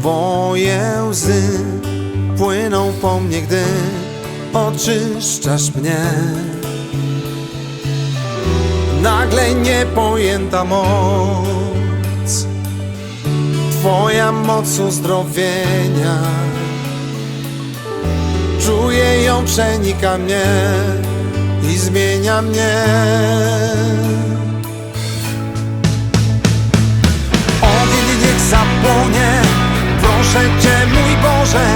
Twoje łzy płyną po mnie, gdy oczyszczasz mnie. Nagle niepojęta moc, Twoja moc uzdrowienia. Czuję ją, przenika mnie i zmienia mnie. Proszę Cię mój Boże,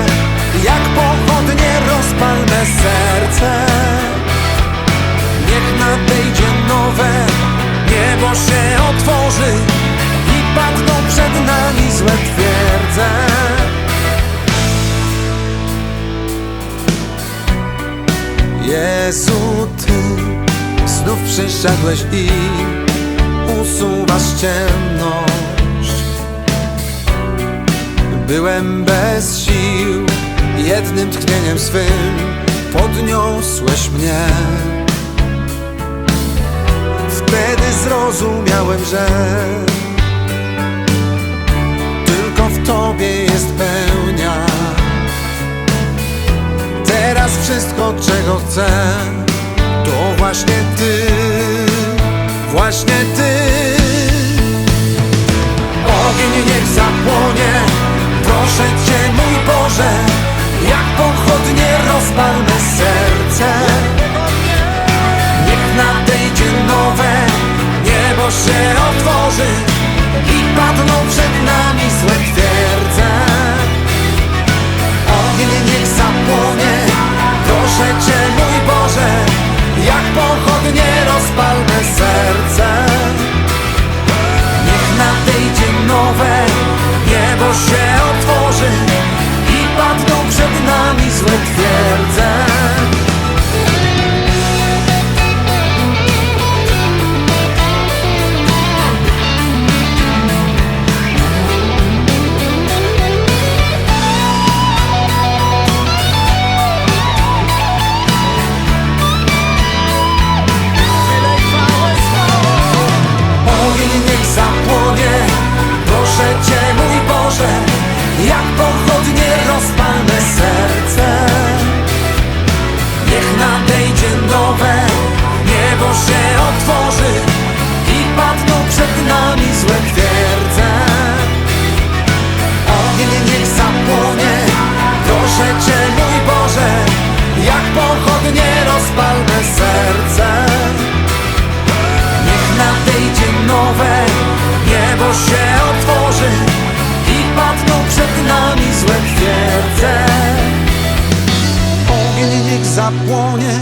jak pochodnie rozpal me serce. Niech nadejdzie nowe, niebo się otworzy i padną przed nami złe twierdze. Jezu, Ty znów przyszedłeś i usuwasz ciemność. Byłem bez sił, jednym tchnieniem swym podniosłeś mnie. Wtedy zrozumiałem, że tylko w Tobie jest pełnia. Teraz wszystko, czego chcę, to właśnie Ty, właśnie Ty. Otworzy i padną przed nami złe twierdze. Ogień niech zapłonie Proszę Cię mój Boże Jak pochodnie rozpalne serce serce Niech nadejdzie nowe, niebo się otworzy i padną przed nami złe twierdze. Ogień niech zapłonie,